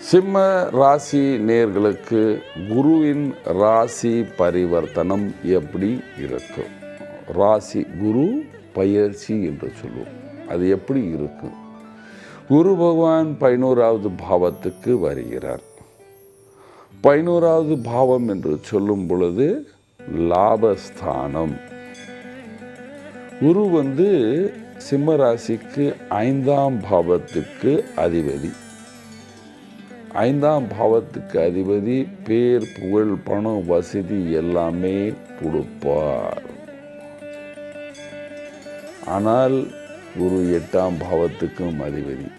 சிம்ம ராசி நேர்களுக்கு குருவின் ராசி பரிவர்த்தனம் எப்படி இருக்கும் ராசி குரு பயிற்சி என்று சொல்லுவோம். அது எப்படி இருக்கும் குரு பகவான் பதினோராவது பாவத்துக்கு வருகிறார். பதினோராவது பாவம் என்று சொல்லும் பொழுது லாபஸ்தானம். குரு வந்து சிம்ம ராசிக்கு ஐந்தாம் பாவத்துக்கு அதிபதி. ஐந்தாம் பாவத்துக்கு அதிபதி பேர் புகழ் பணம் வசதி எல்லாமே கொடுப்பார். ஆனால் குரு எட்டாம் பாவத்துக்கும் அதிபதி.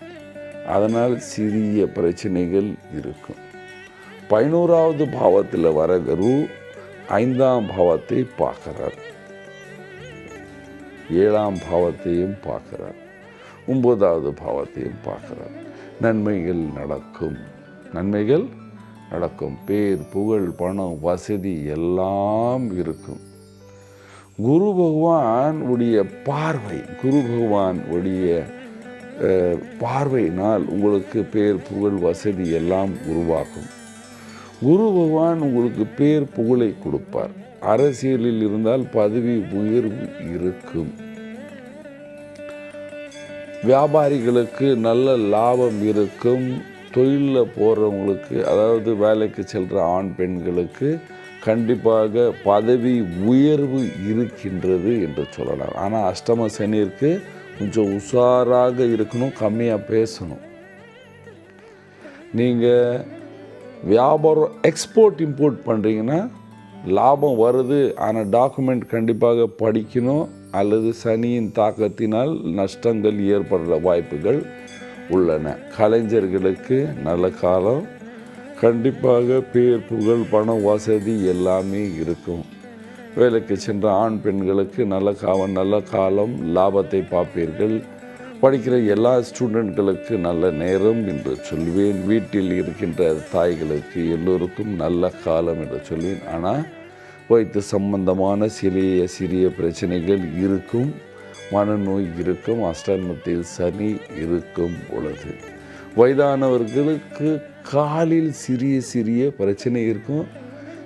அதனால் சிறிய பிரச்சனைகள் இருக்கும். பதினோராவது பாவத்தில் வர குரு ஐந்தாம் பாவத்தை பார்க்கிறார். ஏழாம் பாவத்தையும் பார்க்கிறார். ஒன்பதாவது பாவத்தையும் பார்க்கிறார். நன்மைகள் நடக்கும். நன்மைகள் நடக்கும். பேர் புகழ் பணம் வசதி எல்லாம் இருக்கும். குரு பகவான் உடைய பார்வை குரு பகவான் உடைய பார்வையினால் உங்களுக்கு பேர் புகழ் வசதி எல்லாம் உருவாகும். குரு பகவான் உங்களுக்கு பேர் புகழை கொடுப்பார். அரசியலில் இருந்தால் பதவி உயர்வு இருக்கும். வியாபாரிகளுக்கு நல்ல லாபம் இருக்கும். தொழிலில் போகிறவங்களுக்கு அதாவது வேலைக்கு செல்கிற ஆண் பெண்களுக்கு கண்டிப்பாக பதவி உயர்வு இருக்கின்றது என்று சொல்லலாம். ஆனால் அஷ்டம சனியிற்கு கொஞ்சம் உஷாராக இருக்கணும் கம்மியாக பேசணும். நீங்கள் வியாபாரம் எக்ஸ்போர்ட் இம்போர்ட் பண்ணுறீங்கன்னா லாபம் வருது ஆனால் டாக்குமெண்ட் கண்டிப்பாக படிக்கணும் அல்லது சனியின் தாக்கத்தினால் நஷ்டங்கள் ஏற்படுற வாய்ப்புகள் உள்ளன. கலைஞர்களுக்கு நல்ல காலம். கண்டிப்பாக பேர் புகழ் பணம் வசதி எல்லாமே இருக்கும். வேலைக்கு சென்ற ஆண் பெண்களுக்கு நல்ல காலம் நல்ல காலம் லாபத்தை பார்ப்பீர்கள். படிக்கிற எல்லா ஸ்டூடெண்ட்களுக்கு நல்ல நேரம் என்று சொல்வேன். வீட்டில் இருக்கின்ற தாய்களுக்கு எல்லோருக்கும் நல்ல காலம் என்று சொல்வேன். ஆனால் வைத்து சம்பந்தமான சிறிய சிறிய பிரச்சனைகள் இருக்கும். மனநோய் இருக்கும் அஷ்டமத்தில் சனி இருக்கும் பொழுது. வயதானவர்களுக்கு காலில் சிறிய சிறிய பிரச்சனை இருக்கும்.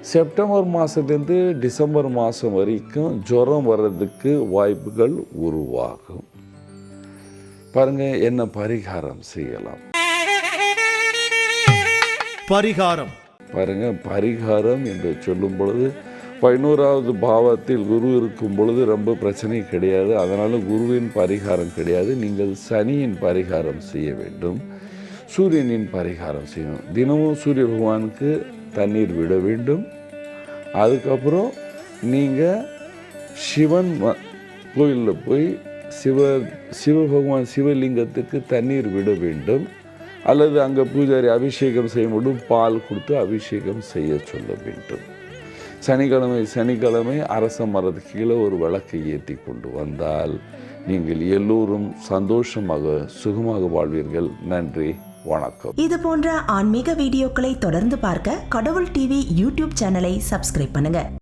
செப்டம்பர் மாதத்துலேருந்து டிசம்பர் மாதம் வரைக்கும் ஜுரம் வர்றதுக்கு வாய்ப்புகள் உருவாகும். பாருங்க என்ன பரிகாரம் செய்யலாம். பரிகாரம். பாருங்க பரிகாரம் என்று சொல்லும் பொழுது பதினோராவது பாவத்தில் குரு இருக்கும் பொழுது ரொம்ப பிரச்சனை கிடையாது. அதனால் குருவின் பரிகாரம் கிடையாது. நீங்கள் சனியின் பரிகாரம் செய்ய வேண்டும். சூரியனின் பரிகாரம் செய்யணும். தினமும் சூரிய பகவானுக்கு தண்ணீர் விட வேண்டும். அதுக்கப்புறம் நீங்கள் சிவன் ம- கோயிலில் போய் சிவ சிவபகவான் சிவலிங்கத்துக்கு தண்ணீர் விட வேண்டும். அல்லது அங்கே பூஜாரி அபிஷேகம் செய்ய முடியும். பால் கொடுத்து அபிஷேகம் செய்ய சொல்ல வேண்டும். சனிக்கிழமை சனிக்கிழமை அரச மரத்து கீழே ஒரு விளக்கை ஏற்றி கொண்டு வந்தால் நீங்கள் எல்லோரும் சந்தோஷமாக சுகமாக வாழ்வீர்கள். நன்றி வணக்கம். இது போன்ற ஆன்மீக வீடியோக்களை தொடர்ந்து பார்க்க கடவுள் டிவி யூடியூப் சேனலை சப்ஸ்கிரைப் பண்ணுங்க.